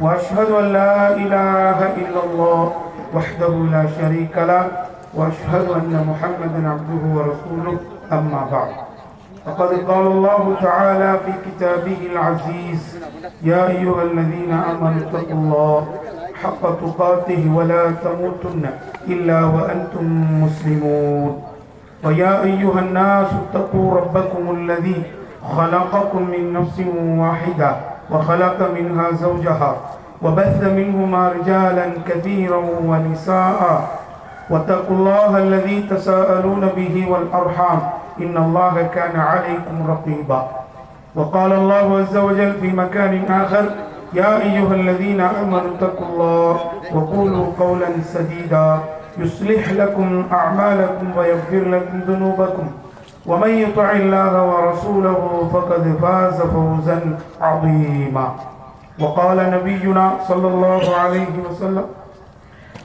وأشهد أن لا إله إلا الله وحده لا شريك له وأشهد أن محمدا عبده ورسوله أما بعد. فقد قال الله تعالى في كتابه العزيز يا أيها الذين آمنوا اتقوا الله حق تقاته ولا تموتن إلا وأنتم مسلمون. ويا أيها الناس اتقوا ربكم الذي خلقكم من نفس واحدة وخلق منها زوجها وبث منهما رجالا كثيرا ونساء. واتقوا الله الذي تساءلون به والأرحام. إن الله كان عليكم رقيبا. وقال الله عز وجل في مكان آخر يا أيها الذين آمنوا اتقوا الله وقولوا قولا سديدا. يصلح لكم أعمالكم ويغفر لكم ذنوبكم. ومن يطع الله ورسوله فقد فاز فوزا عظيما. وقال نبينا صلى الله عليه وسلم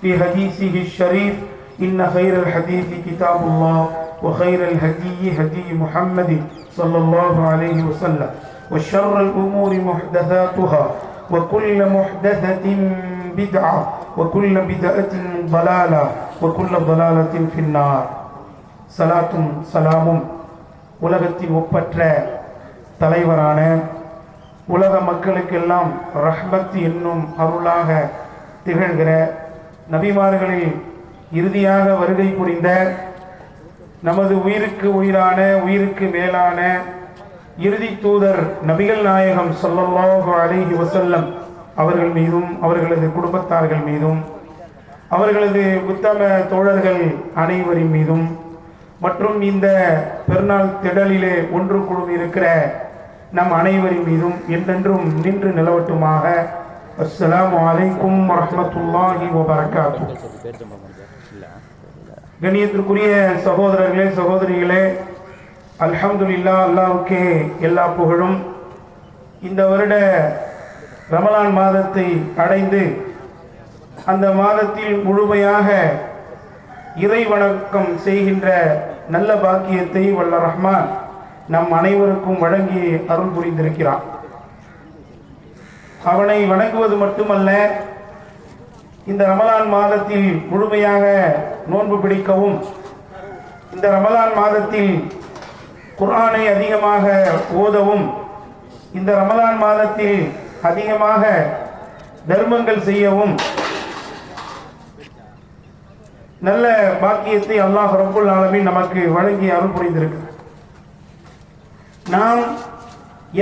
في حديثه الشريف إن خير الحديث كتاب الله وخير الهدي هدي محمد صلى الله عليه وسلم وشر الأمور محدثاتها وكل محدثة بدعة وكل بدعة ضلالة وكل ضلالة في النار. சலாத்தும் சலாமும் உலகத்தின் ஒப்பற்ற தலைவரான உலக மக்களுக்கெல்லாம் ரஹ்மத் என்னும் அருளாக திகழ்கிற நபிமார்களில் இறுதியாக வருகை புரிந்த நமது உயிருக்கு உயிரான உயிருக்கு மேலான இறுதி தூதர் நபிகள் நாயகம் சொல்லல்லாஹு அலிஹி வசல்லம் அவர்கள் மீதும் அவர்களது குடும்பத்தார்கள் மீதும் அவர்களது உத்தம தோழர்கள் அனைவரின் மீதும் மற்றும் இந்த பெருநாள் திடலிலே ஒன்று குழுமி இருக்கிற நம் அனைவரின் மீதும் என்றென்றும் நின்று நிலவட்டுமாக. அஸ்லாம் வலைக்கும் வரமத்துல்லாஹி வபரகாத்து. கண்ணியத்திற்குரிய சகோதரர்களே சகோதரிகளே அல்ஹம்துல்லா அல்லாவுக்கே எல்லா புகழும். இந்த வருட ரமலான் மாதத்தை அடைந்து அந்த மாதத்தில் முழுமையாக இறை வணக்கம் செய்கின்ற நல்ல பாக்கியத்தை வல்ல ரஹ்மான் நம் அனைவருக்கும் வழங்கி அருள் புரிந்திருக்கிறான். அவனை வணங்குவது மட்டுமல்ல இந்த ரமலான் மாதத்தில் முழுமையாக நோன்பு பிடிக்கவும் இந்த ரமலான் மாதத்தில் குரானை அதிகமாக ஓதவும் இந்த ரமலான் மாதத்தில் அதிகமாக தர்மங்கள் செய்யவும் நல்ல பாக்கியத்தை அல்லாஹ் ரப்புல் ஆலமீன் நமக்கு வழங்கி அருள் புரிந்திருக்கு. நாம்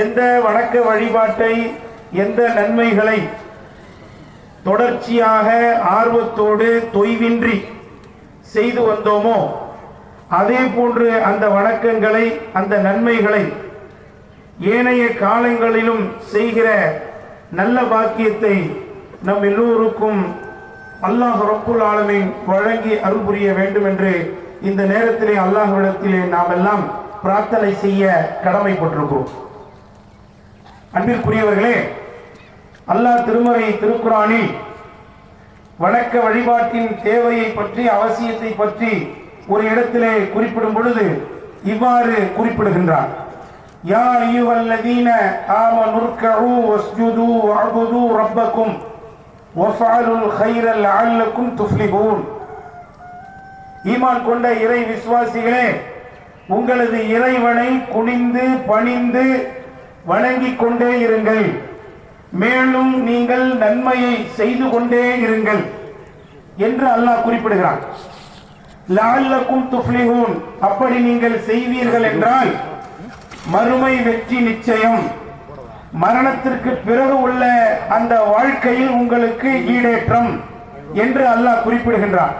எந்த வணக்க வழிபாட்டை எந்த நன்மைகளை தொடர்ச்சியாக ஆர்வத்தோடு தொய்வின்றி செய்து வந்தோமோ அதே போன்று அந்த வணக்கங்களை அந்த நன்மைகளை ஏனைய காலங்களிலும் செய்கிற நல்ல பாக்கியத்தை நம் எல்லோருக்கும் அல்லாஹ் ரப்புல் ஆலமின் வழங்கி அருள் புரிய வேண்டும் என்று இந்த நேரத்திலே அல்லாஹ்விடத்திலே நாம் எல்லாம் பிரார்த்தனை செய்ய கடமைப்பட்டிருக்கிறோம். அன்பிற்குரியவர்களே அல்லாஹ் திருமறை திருக்குறானில் வணக்க வழிபாட்டின் தேவையை பற்றி அவசியத்தை பற்றி ஒரு இடத்திலே குறிப்பிடும் பொழுது இவ்வாறு குறிப்பிடுகின்றார். யா அய்யுஹல்லதீன ஆமனுர்கஉ வஸ்ஜுது வஅபுது ரப்பக்கும் வஃஅலுல் கைர லஅல்லக்கும் துஃப்லிஹூன் ஈமான் கொண்ட இறை விசுவாசிகளே உங்களது இறைவனை குனிந்து பணிந்து வணங்கிக் கொண்டே இருங்கள். மேலும் நீங்கள் நன்மையை செய்து கொண்டே இருங்கள் என்று அல்லாஹ் குறிப்பிடுகிறான். லஅல்லக்கும் துஃப்லிஹூன். அப்படி நீங்கள் செய்வீர்கள் என்றால் மறுமை வெற்றி நிச்சயம். மரணத்திற்கு பிறகு உள்ள அந்த வாழ்க்கையில் உங்களுக்கு ஈடேற்றம் என்று அல்லாஹ் குறிப்பிடுகின்றார்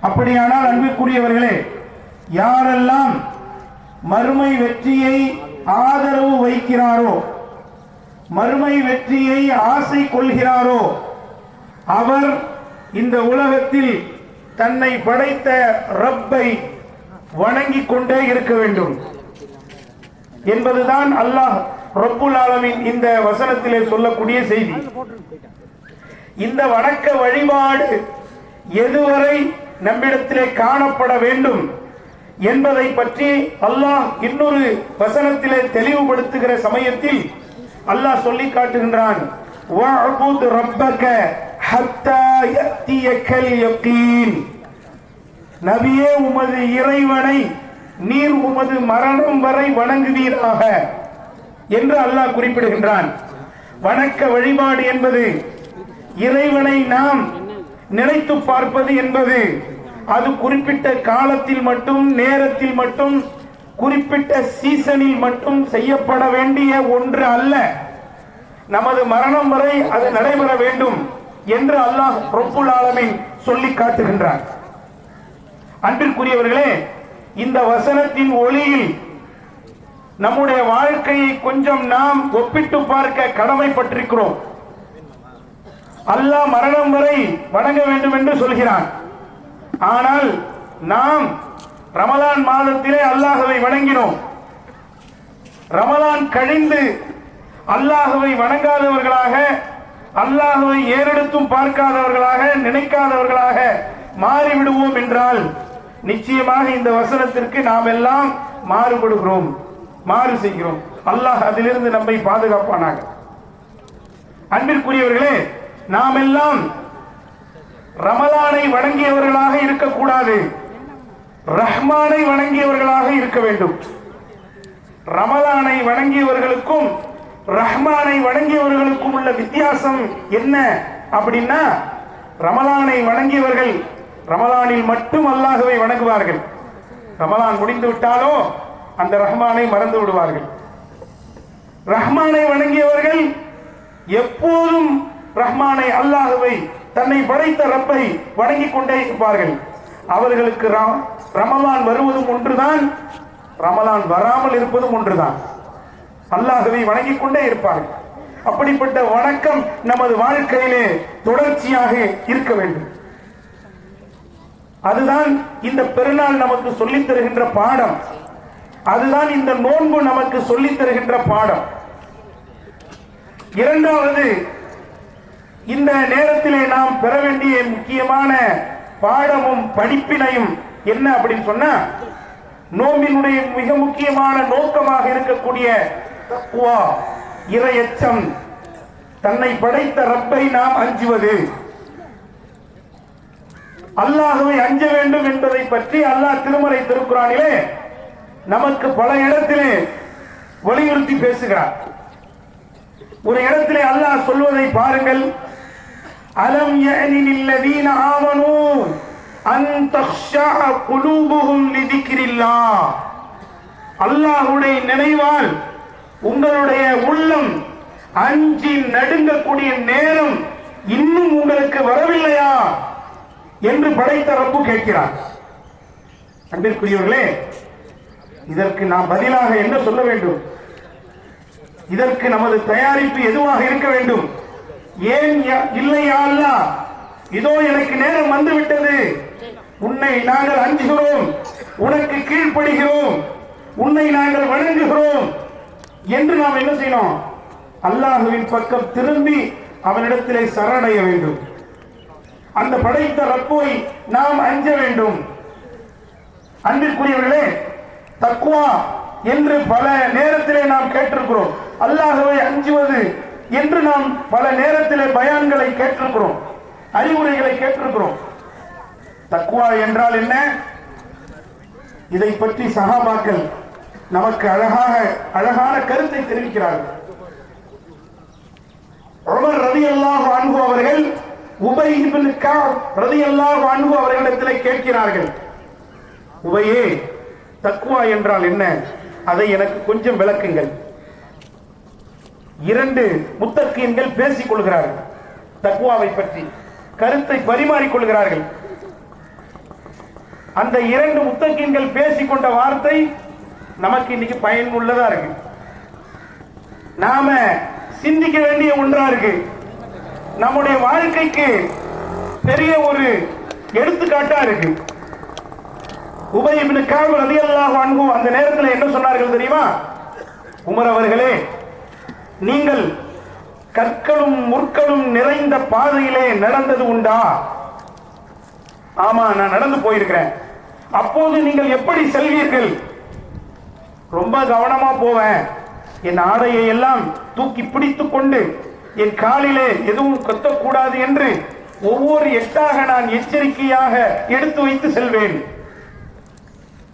அப்படியானால் அன்புக்குரியவர்களே யாரெல்லாம் மறுமை வெற்றியை ஆதரவு வைக்கிறாரோ மறுமை வெற்றியை ஆசை கொள்கிறாரோ அவர் இந்த உலகத்தில் தன்னை படைத்த ரப்பை வணங்கிக் கொண்டே இருக்க வேண்டும். என்பதுதான் அல்லாஹ் ரப்புல் ஆலமின் இந்த வசனத்திலே சொல்லக்கூடிய செய்தி. இந்த வணக்க வழிபாடு எதுவரை நம்மிடத்திலே காணப்பட வேண்டும் என்பதை பற்றி அல்லாஹ் இன்னொரு வசனத்திலே தெளிவுபடுத்துகிற சமயத்தில் அல்லாஹ் சொல்லி காட்டுகின்றான். நபியே உமது இறைவனை நீர் உமது மரணம் வரை வணங்குவீராக. என்று அல்லாஹ் குறிப்பிடுகின்றான். வணக்க வழிபாடு என்பது இறைவனை நாம் நினைத்து பார்ப்பது என்பது அது குறிப்பிட்ட காலத்தில் மட்டும் நேரத்தில் மட்டும் குறிப்பிட்ட சீசனில் மட்டும் செய்யப்பட வேண்டிய ஒன்று அல்ல. நமது மரணம் வரை அது நடைபெற வேண்டும் என்று அல்லாஹ் ரப்புல் ஆலமின் சொல்லி காட்டுகின்றார் அன்பிற்குரியவர்களே இந்த வசனத்தின் ஒளியில் நம்முடைய வாழ்க்கையை கொஞ்சம் நாம் ஒப்பிட்டு பார்க்க கடமைப்பட்டிருக்கிறோம். அல்லாஹ் மரணம் வரை வணங்க வேண்டும் என்று சொல்கிறான். ஆனால் நாம் ரமலான் மாதத்திலே அல்லாஹவை வணங்கினோம். ரமலான் கழிந்து அல்லாஹவை வணங்காதவர்களாக அல்லாஹவை ஏறெடுத்தும் பார்க்காதவர்களாக நினைக்காதவர்களாக மாறிவிடுவோம் என்றால் நிச்சயமாக இந்த வசனத்திற்கு நாம் எல்லாம் மாறுபடுகிறோம். மாறு செய்கிறோம். அல்லாஹ் அதிலிருந்து நம்மை பாதுகாப்பானாக. அன்பிற்குரியவர்களே நாம் எல்லாம் ரமலானை வணங்கியவர்களாக இருக்கக்கூடாது. ரஹ்மானை வணங்கியவர்களாக இருக்க வேண்டும். ரமலானை வணங்கியவர்களுக்கும் ரஹ்மானை வணங்கியவர்களுக்கும் உள்ள வித்தியாசம் என்ன அப்படின்னா ரமலானை வணங்கியவர்கள் ரமலானில் மட்டும் அல்லாஹுவை வணங்குவார்கள். ரமலான் முடிந்து விட்டாலோ அந்த ரஹ்மானை மறந்து விடுவார்கள். ரஹ்மானை வணங்கியவர்கள் எப்போதும் ரஹ்மானை அல்லாஹுவை தன்னை படைத்த ரப்பை வணங்கிக் கொண்டே இருப்பார்கள். அவர்களுக்கு ரமலான் வருவதும் ஒன்றுதான் ரமலான் வராமல் இருப்பதும் ஒன்றுதான். அல்லாஹுவை வணங்கிக் கொண்டே இருப்பார்கள். அப்படிப்பட்ட வணக்கம் நமது வாழ்க்கையிலே தொடர்ச்சியாக இருக்க வேண்டும். அதுதான் இந்த பெருநாள் நமக்கு சொல்லித் தருகின்ற பாடம். அதுதான் இந்த நோன்பு நமக்கு சொல்லித் தருகின்ற பாடம். இரண்டாவது இந்த நேரத்திலே நாம் பெற வேண்டிய முக்கியமான பாடமும் படிப்பினையும் என்ன அப்படின்னு சொன்னா நோம்பினுடைய மிக முக்கியமான நோக்கமாக இருக்கக்கூடிய தக்குவா இரையச்சம். தன்னை படைத்த ரப்பை நாம் அஞ்சுவது. அல்லாஹுவை அஞ்ச வேண்டும் என்பதை பற்றி அல்லாஹ் திருமறை திருக்குறானிலே நமக்கு பல இடத்திலே வலியுறுத்தி பேசுகிறார். ஒரு இடத்திலே அல்லாஹ் சொல்வதை பாருங்கள். அலம் யஅனில் லதீன அன் தக்ஷா குலூபுஹும் லிதிக்ரில்லாஹ். அல்லாஹ்வுடைய நினைவால் உங்களுடைய உள்ளம் அஞ்சி நடுங்கக்கூடிய நேரம் இன்னும் உங்களுக்கு வரவில்லையா என்று படைத்த ரப்பு கேட்கிறார். அன்பிற்குரியவர்களே இதற்கு நாம் பதிலாக என்ன சொல்ல வேண்டும்? இதற்கு நமது தயாரிப்பு எதுவாக இருக்க வேண்டும்? ஏன் யா- இல்லையா அல்லா? இதோ எனக்கு நேரம் வந்து விட்டது உன்னை நாங்கள் அஞ்சுகிறோம். உனக்கு கீழ்ப்படுகிறோம். உன்னை நாங்கள் வணங்குகிறோம். என்று நாம் என்ன செய்யணும்? அல்லாஹுவின் பக்கம் திரும்பி அவனிடத்திலே சரணடைய வேண்டும். அந்த படைத்த ரப்போய் நாம் அஞ்ச வேண்டும். அன்பிற்குரியவர்களே தக்குவா. என்று பல நேரத்திலே நாம் கேட்டிருக்கிறோம். அல்லாஹவை அஞ்சுவது என்று நாம் பல நேரத்திலே பயான்களை கேட்டிருக்கிறோம். அறிவுரைகளை கேட்டிருக்கிறோம். தக்குவா என்றால் என்ன? இதை பற்றி சகாபாக்கள் நமக்கு அழகாக அழகான கருத்தை தெரிவிக்கிறார்கள். உமர் ரலியல்லாஹு அன்ஹு அவர்கள் உபை ரதி கஅப் ரலியல்லாஹு அன்ஹு கேட்கிறார்கள். உபையே தக்குவா என்றால் என்ன? அதை எனக்கு கொஞ்சம் விளக்குங்கள். இரண்டு முத்தக்கியன்கள் பேசிக் கொள்கிறார்கள். தக்குவாவை பற்றி கருத்தை பரிமாறிக்கொள்கிறார்கள் அந்த இரண்டு முத்தக்கியன்கள் பேசிக்கொண்ட வார்த்தை நமக்கு இன்னைக்கு பயனுள்ளதா இருக்கு. நாம சிந்திக்க வேண்டிய ஒன்றா இருக்கு. நம்முடைய வாழ்க்கைக்கு பெரிய ஒரு எடுத்துக்காட்டா இருக்கு. உபை இப்னு கஅப் அந்த நேரத்தில் என்ன சொன்னார்கள் தெரியுமா? உமர் அவர்களே நீங்கள் கற்களும் முற்களும் நிறைந்த பாதையிலே நடந்தது உண்டா? ஆமா நான் நடந்து போயிருக்கிறேன். அப்போது நீங்கள் எப்படி செல்வீர்கள்? ரொம்ப கவனமா போவேன். என் ஆடையை எல்லாம் தூக்கி பிடித்துக் கொண்டு என் காலிலே எதுவும் கொத்தக்கூடாது என்று ஒவ்வொரு எட்டாக நான் எச்சரிக்கையாக எடுத்து வைத்து செல்வேன்.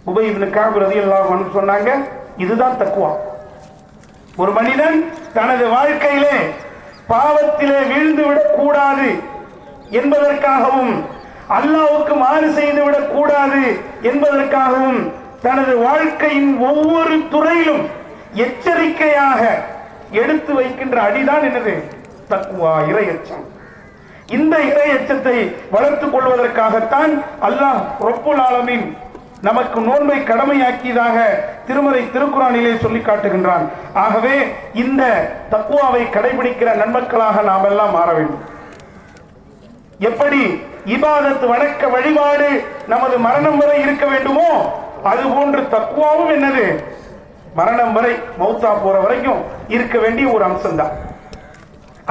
உபை இப்னு கஅப் சொன்னாங்க இதுதான் தக்குவா ஒரு மனிதன் தனது வாழ்க்கையிலே பாவத்திலே வீழ்ந்து விடக்கூடாது என்பதற்காகவும் அல்லாவுக்கு மாறு செய்து கூடாது என்பதற்காகவும் தனது வாழ்க்கையின் ஒவ்வொரு துறையிலும் எச்சரிக்கையாக எடுத்து வைக்கின்ற அடிதான் என்னது? தக்குவா இரையச்சம். இந்த இரையச்சத்தை வளர்த்துக் கொள்வதற்காகத்தான் அல்லாஹ் ரொப்புல் ஆலமின் நமக்கு நோன்பை கடமையாக்கியதாக திருமறை திருக்குறானிலே சொல்லி காட்டுகின்றான். ஆகவே இந்த தக்குவாவை கடைபிடிக்கிற நன்மக்களாக நாம் எல்லாம் மாற வேண்டும். எப்படி இபாதத்து வணக்க வழிபாடு நமது மரணம் வரை இருக்க வேண்டுமோ அது போன்று தக்குவாவும் என்னது? மரணம் வரை மௌத்தா போற வரைக்கும் இருக்க வேண்டிய ஒரு அம்சம்தான்.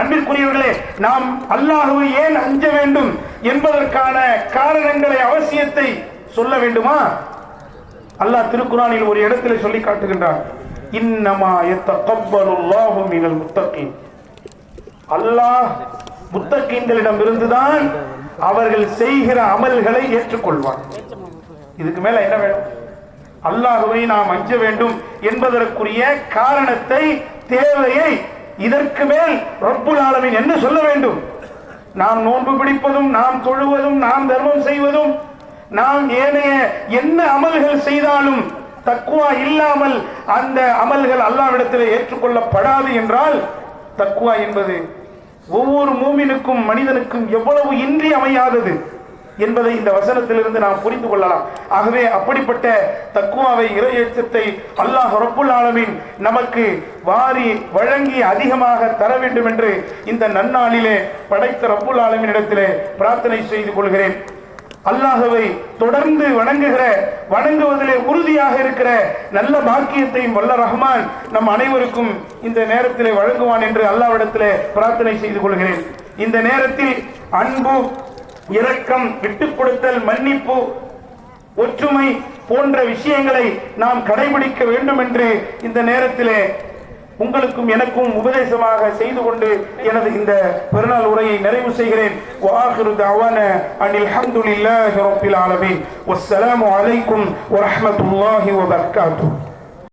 அன்பிற்குரியவர்களே நாம் அல்லாஹுவை ஏன் அஞ்ச வேண்டும் என்பதற்கான காரணங்களை அவசியத்தை சொல்ல வேண்டுமா? அல்லாஹ் திருக்குறானில் ஒரு இடத்தில் சொல்லி காட்டுகின்றான். இன்னமா எத்தகப்பலுல்லாஹு மினல் முத்தகீன். அல்லாஹ் முத்தகீன்களிடம் இருந்துதான் அவர்கள் செய்கிற அமல்களை ஏற்றுக்கொள்வான். இதுக்கு மேல என்ன வேணும்? அல்லாஹுவை நாம் அஞ்ச வேண்டும் என்பதற்குரிய காரணத்தை தேவையை இதற்கு மேல் ரப்புல் என்ன சொல்ல வேண்டும்? நாம் நோன்பு பிடிப்பதும் நாம் தொழுவதும் நாம் தர்மம் செய்வதும் நாம் ஏனைய என்ன அமல்கள் செய்தாலும் தக்குவா இல்லாமல் அந்த அமல்கள் அல்லாவிடத்தில் ஏற்றுக்கொள்ளப்படாது என்றால் தக்குவா என்பது ஒவ்வொரு மூமினுக்கும் மனிதனுக்கும் எவ்வளவு இன்றி அமையாதது என்பதை இந்த வசனத்திலிருந்து நாம் புரிந்து கொள்ளலாம். ஆகவே அப்படிப்பட்ட தக்குவாவை இறையச்சத்தை அல்லாஹ் ரப்புல் ஆலமின் நமக்கு வாரி வழங்கி அதிகமாக தர வேண்டும் என்று இந்த நன்னாளிலே படைத்த ரப்புல் ஆலமீனிடத்திலே பிரார்த்தனை செய்து கொள்கிறேன். அல்லாஹவை தொடர்ந்து வணங்குகிற வணங்குவதிலே உறுதியாக இருக்கிற நல்ல பாக்கியத்தையும் வல்ல ரஹ்மான் நம் அனைவருக்கும் இந்த நேரத்திலே வழங்குவான் என்று அல்லாவிடத்திலே பிரார்த்தனை செய்து கொள்கிறேன். இந்த நேரத்தில் அன்பு இரக்கம் விட்டுக் கொடுத்தல் மன்னிப்பு ஒற்றுமை போன்ற விஷயங்களை நாம் கடைபிடிக்க வேண்டும் என்று இந்த நேரத்திலே உங்களுக்கும் எனக்கும் உபதேசமாக செய்து கொண்டு எனது இந்த பெருநாள் உரையை நிறைவு செய்கிறேன். வாஹிரு தவான அனில் ஹம்துலில்லாஹி ரப்பில் ஆலமீன். வஸ்ஸலாமு அலைக்கும் வரஹ்மத்துல்லாஹி வபரகாத்துஹு.